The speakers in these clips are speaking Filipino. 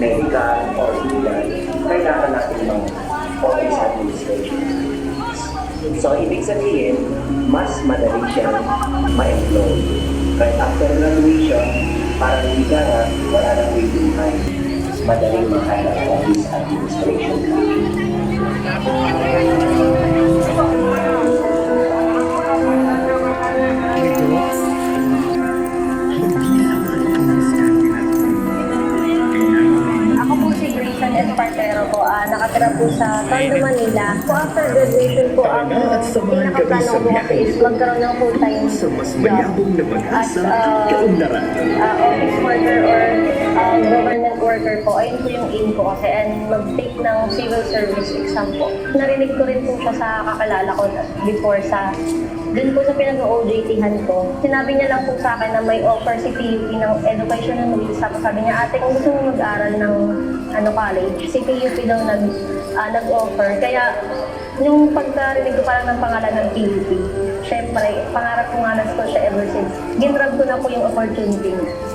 medical, or legal, kailangan natin ng office administration. So, ibig sabihin, mas madali siyang ma-employ. Right after graduation, parang hindi ka na, wala nang waiting time. Madaling makahanap office administration. Ako nakatira po sa Tondo, Manila. Po after graduation po, ang pinakaplano ko po is magkaroon ng full-time sa mas mayabong na as mag-asa at kaunlaran. ah, office worker or government worker po. Ayun po yung aim ko kasi and mag-take ng civil service exam po. Narinig ko rin po siya sa kakilala ko before sa dun po sa pinag-OJT-han ko, sinabi niya lang po sa akin na may offer si PUP ng education and. Tapos sabi niya, ate, kung gusto mo mag-aral ng ano college, si PUP daw nag, ah, nag-offer. Kaya, yung pagkarinig ko parang ng pangalan ng PUP, syempre, pangarap ko nga na siya ever since. Ginrab ko na po yung opportunity niya.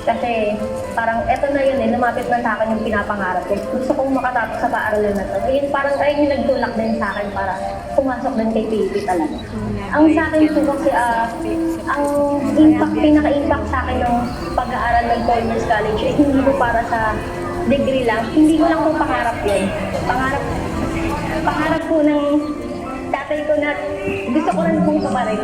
Kasi parang eto na yun eh, lumapit na sa akin yung pinapangarap ko. Gusto kong makatapos sa paaralan na to. Ayun, parang ayun yung nagtulak din sa akin para pumasok din kay PUP talaga. Ang sa akin po kasi, ah, ang impact, pinaka-impact sa akin ng pag-aaral ng years college ay hindi po para sa degree lang. Hindi ko lang po pangarap yun. Pangarap, pangarap po ng tatay ko na gusto ko rin pong tumarin.